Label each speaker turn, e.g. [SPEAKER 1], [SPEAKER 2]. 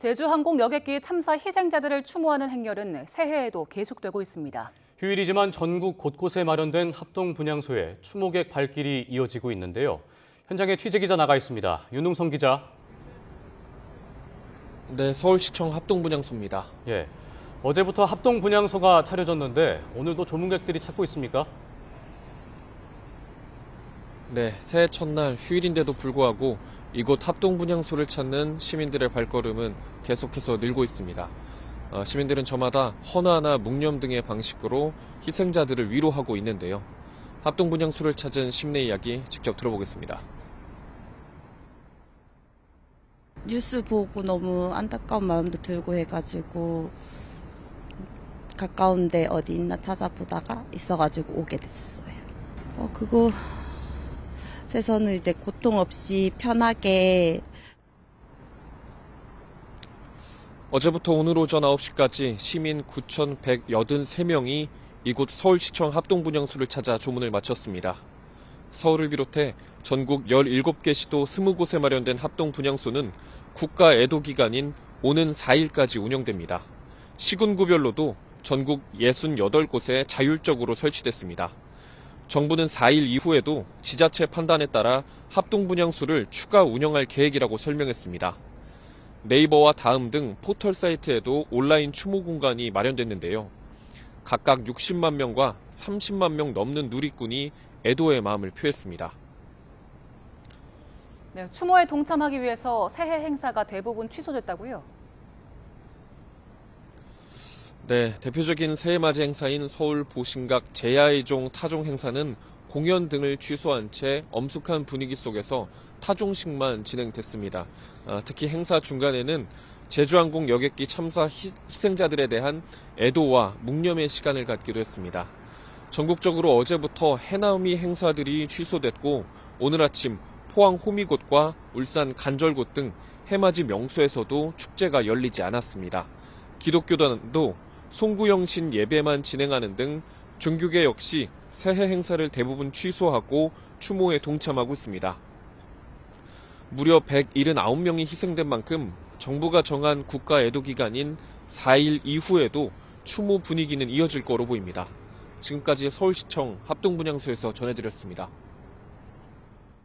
[SPEAKER 1] 제주항공 여객기 참사 희생자들을 추모하는 행렬은 새해에도 계속되고 있습니다.
[SPEAKER 2] 휴일이지만 전국 곳곳에 마련된 합동 분향소에 추모객 발길이 이어지고 있는데요. 현장에 취재기자 나가 있습니다. 윤웅성 기자.
[SPEAKER 3] 네, 서울시청 합동 분향소입니다.
[SPEAKER 2] 예. 어제부터 합동 분향소가 차려졌는데 오늘도 조문객들이 찾고 있습니까?
[SPEAKER 3] 네, 새해 첫날 휴일인데도 불구하고 이곳 합동 분향소를 찾는 시민들의 발걸음은 계속해서 늘고 있습니다. 어, 시민들은 저마다 헌화나 묵념 등의 방식으로 희생자들을 위로하고 있는데요. 합동 분향소를 찾은 심내 이야기 직접 들어보겠습니다.
[SPEAKER 4] 뉴스 보고 너무 안타까운 마음도 들고 해가지고 가까운데 어디 있나 찾아보다가 있어가지고 오게 됐어요. 어 그거 그래서는 이제 고통 없이 편하게
[SPEAKER 3] 어제부터 오늘 오전 9시까지 시민 9,183명이 이곳 서울시청 합동분향소를 찾아 조문을 마쳤습니다. 서울을 비롯해 전국 17개 시도 20곳에 마련된 합동분향소는 국가 애도기간인 오는 4일까지 운영됩니다. 시군구별로도 전국 68곳에 자율적으로 설치됐습니다. 정부는 4일 이후에도 지자체 판단에 따라 합동분향소를 추가 운영할 계획이라고 설명했습니다. 네이버와 다음 등 포털 사이트에도 온라인 추모 공간이 마련됐는데요. 각각 60만 명과 30만 명 넘는 누리꾼이 애도의 마음을 표했습니다.
[SPEAKER 1] 네, 추모에 동참하기 위해서 새해 행사가 대부분 취소됐다고요?
[SPEAKER 3] 네, 대표적인 새해맞이 행사인 서울 보신각 제야의 종 타종 행사는 공연 등을 취소한 채 엄숙한 분위기 속에서 타종식만 진행됐습니다. 아, 특히 행사 중간에는 제주항공 여객기 참사 희, 희생자들에 대한 애도와 묵념의 시간을 갖기도 했습니다. 전국적으로 어제부터 해나미 행사들이 취소됐고 오늘 아침 포항 호미곶과 울산 간절곶 등 해맞이 명소에서도 축제가 열리지 않았습니다. 기독교단도 송구영신 예배만 진행하는 등 종교계 역시 새해 행사를 대부분 취소하고 추모에 동참하고 있습니다. 무려 179명이 희생된 만큼 정부가 정한 국가 애도 기간인 4일 이후에도 추모 분위기는 이어질 거로 보입니다. 지금까지 서울시청 합동분향소에서 전해드렸습니다.